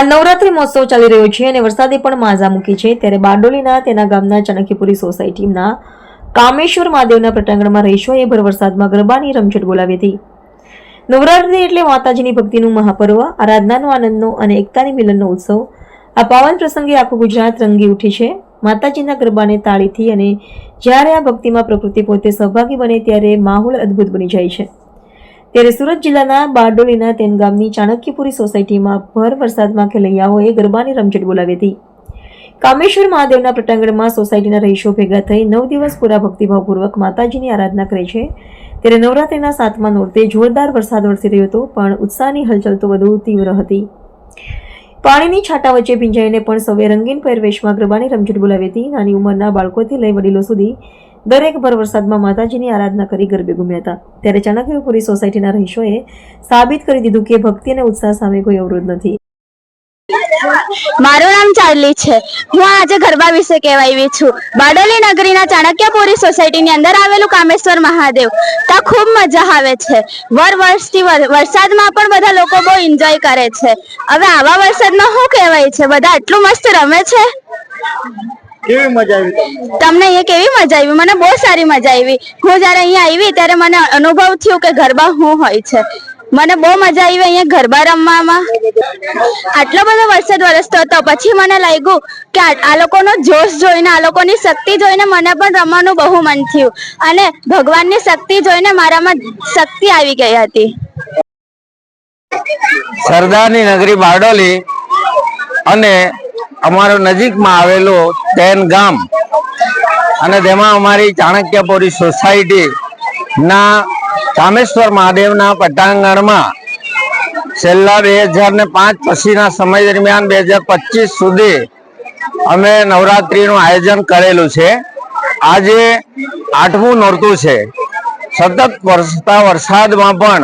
હાલ નવરાત્રી મહોત્સવ ચાલી રહ્યો છે અને વરસાદે પણ માઝા મૂકી છે. ત્યારે બારડોલીના, તેના ગામના ચાણક્યપુરી સોસાયટીના કામેશ્વર મહાદેવના પ્રટાંગણમાં રહીશોએ ભર વરસાદમાં ગરબાની રમઝટ બોલાવી હતી. નવરાત્રી એટલે માતાજીની ભક્તિનું મહાપર્વ, આરાધનાનો આનંદનો અને એકતાની મિલનનો ઉત્સવ. આ પાવન પ્રસંગે આખું ગુજરાત રંગી ઉઠી છે. માતાજીના ગરબાને તાળીથી અને જ્યારે આ ભક્તિમાં પ્રકૃતિ પોતે સહભાગી બને ત્યારે માહોલ અદ્ભુત બની જાય છે. ત્યારે સુરત જિલ્લાના બારડોલીના તેન ગામની ચાણક્યપુરી સોસાયટીમાં ભર વરસાદમાં ખેલૈયાઓએ ગરબાની રમઝટ બોલાવી હતી. કામેશ્વર મહાદેવના પ્રટાંગણમાં સોસાયટીના રહીશો ભેગા થઈ નવ દિવસ પૂરા ભક્તિભાવપૂર્વક માતાજીની આરાધના કરે છે. ત્યારે નવરાત્રિના સાતમા નોરતે જોરદાર વરસાદ વરસી રહ્યો હતો, પણ ઉત્સાહની હલચલ તો વધુ તીવ્ર હતી. પાણીની છાંટા વચ્ચે ભીંજાઈને પણ સૌએ રંગીન પહેરવેશમાં ગરબાની રમઝટ બોલાવી હતી. નાની ઉંમરના બાળકોથી લઈ વડીલો સુધી દરેક ભર વરસાદમાં માતાજીની આરાધના કરી ગરબે ઘૂમ્યા હતા. ત્યારે ચાણક્યપુરી સોસાયટીના રહીશોએ સાબિત કરી દીધું કે ભક્તિ અને ઉત્સાહ સામે કોઈ અવરોધ નથી. મારું નામ ચાર્લી છે. હું આજે ગરબા વિશે કહેવા છું. બારડોલી નગરીના ચાણક્યપુરી સોસાયટીની અંદર આવેલું કામેશ્વર મહાદેવ. ત્યાં ખૂબ મજા આવે છે. વર વર્ષથી વરસાદમાં પણ બધા લોકો બહુ એન્જોય કરે છે. હવે આવા વરસાદમાં શું કહેવાય છે? બધા આટલું મસ્ત રમે છે? કેવી મજા આવી તમને? અહીંયા કેવી મજા આવી? મને બહુ સારી મજા આવી. હું જ્યારે અહીંયા આવી ત્યારે મને અનુભવ થયું કે ગરબા શું હોય છે. મને બહુ મજા આવી અહીંયા ગરબા રમવામાં. આટલો બધો વરસાદ વરસતો હતો. પછી મને લાગ્યું કે આ આ લોકોનો જોશ જોઈને આ લોકોની શક્તિ જોઈને મને પણ રમવાનું બહુ મન થયું. અને ભગવાનની શક્તિ જોઈને મારામાં શક્તિ આવી ગઈ હતી. સરદારની નગરી બારડોલી અને અમારો નજીકમાં આવેલો તેન ગામ અને તેમાં અમારી ચાણક્યપુરી સોસાયટીના કામેશ્વર મહાદેવના પટાંગણમાં છેલ્લા બે હજાર ને પાંચ પછીના સમય દરમિયાન બે હજાર પચીસ સુધી અમે નવરાત્રીનું આયોજન કરેલું છે. આજે આઠમું નોરતું છે. સતત વરસતા વરસાદમાં પણ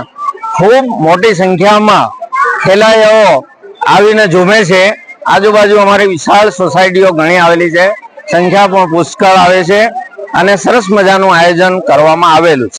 ખૂબ મોટી સંખ્યામાં ખેલાયાઓ આવીને ઝૂમે છે. આજુબાજુ અમારી વિશાળ સોસાયટીઓ ઘણી આવેલી છે. સંખ્યા પણ પુષ્કળ આવે છે અને સરસ મજાનું આયોજન કરવામાં આવેલું છે.